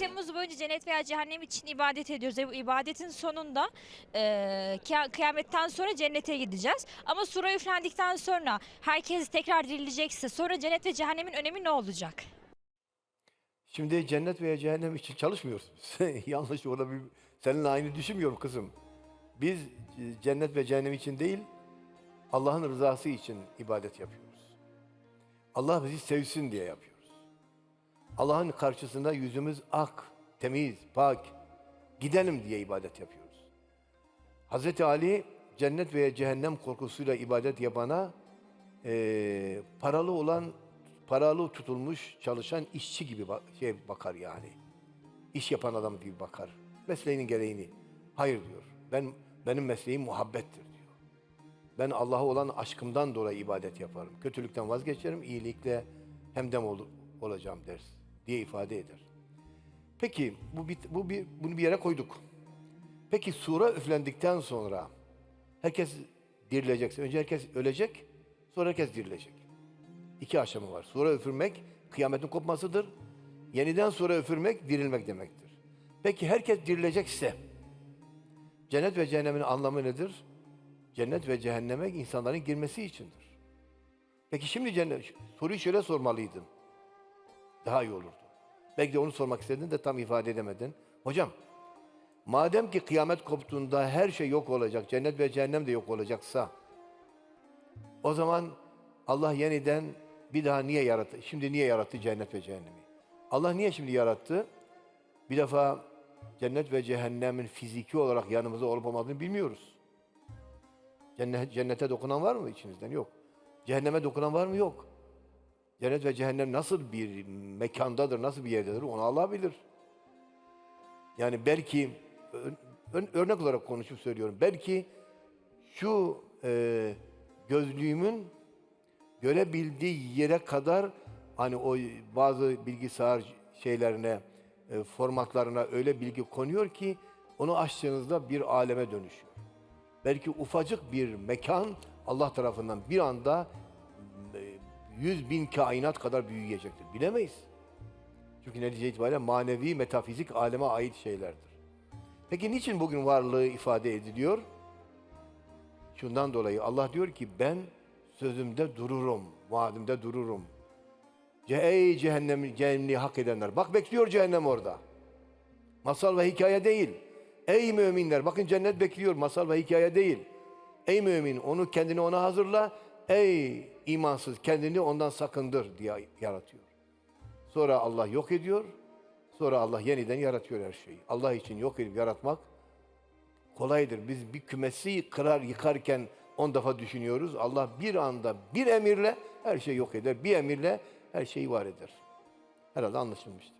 yaşamımız boyunca cennet veya cehennem için ibadet ediyoruz. Bu ibadetin sonunda e, kıya- kıyametten sonra cennete gideceğiz. Ama sura üflendikten sonra herkes tekrar dirilecekse sonra cennet ve cehennemin önemi ne olacak? Şimdi cennet veya cehennem için çalışmıyoruz. Yanlış olabilir. Seninle aynı düşünmüyorum kızım. Biz e, cennet ve cehennem için değil, Allah'ın rızası için ibadet yapıyoruz. Allah bizi sevsin diye yapıyoruz. Allah'ın karşısında yüzümüz ak, temiz, pak, gidelim diye ibadet yapıyoruz. Hazreti Ali cennet veya cehennem korkusuyla ibadet yapana eee, paralı olan, paralı tutulmuş çalışan işçi gibi bak- şey bakar yani. İş yapan adam gibi bakar. Mesleğinin gereğini. Hayır diyor. Ben benim mesleğim muhabbettir diyor. Ben Allah'a olan aşkımdan dolayı ibadet yaparım. Kötülükten vazgeçerim, iyilikle hemdem ol, olacağım ders diye ifade eder. Peki bu bu bir, bunu bir yere koyduk. Peki sura üflendikten sonra herkes dirilecekse önce herkes ölecek, sonra herkes dirilecek. İki aşama var. Sura üfürmek kıyametin kopmasıdır. Yeniden sura üfürmek dirilmek demektir. Peki herkes dirilecekse cennet ve cehennemin anlamı nedir? Cennet ve cehenneme insanların girmesi içindir. Peki şimdi cennet, soruyu şöyle sormalıydın. Daha iyi olurdu. Belki de onu sormak istedin de tam ifade edemedin. Hocam, madem ki kıyamet koptuğunda her şey yok olacak, cennet ve cehennem de yok olacaksa, o zaman Allah yeniden bir daha niye yarattı? Şimdi niye yarattı cennet ve cehennemi? Allah niye şimdi yarattı? Bir defa cennet ve cehennemin fiziki olarak yanımızda olup olmadığını bilmiyoruz. Cennet, cennete dokunan var mı içinizden? Yok. Cehenneme dokunan var mı? Yok. Cennet ve cehennem nasıl bir mekandadır, nasıl bir yerdedir onu Allah bilir. Yani belki ör- ör- örnek olarak konuşup söylüyorum. Belki şu e, gözlüğümün görebildiği yere kadar hani o bazı bilgisayar şeylerine, e, formatlarına öyle bilgi konuyor ki onu açtığınızda bir aleme dönüşüyor. Belki ufacık bir mekan Allah tarafından bir anda e, yüz bin kainat kadar büyüyecektir. Bilemeyiz. Çünkü netice itibariyle manevi, metafizik aleme ait şeylerdir. Peki niçin bugün varlığı ifade ediliyor? Şundan dolayı Allah diyor ki ben sözümde dururum, vaadimde dururum. Ce ey cehennem, cehennemliği hak edenler. Bak bekliyor cehennem orada. Masal ve hikaye değil. Ey müminler bakın cennet bekliyor masal ve hikaye değil. Ey mümin onu kendini ona hazırla. Ey imansız kendini ondan sakındır diye yaratıyor. Sonra Allah yok ediyor. Sonra Allah yeniden yaratıyor her şeyi. Allah için yok edip yaratmak kolaydır. Biz bir kümesi kırar yıkarken on defa düşünüyoruz. Allah bir anda bir emirle her şeyi yok eder. Bir emirle her şeyi var eder. Herhalde anlaşılmıştır.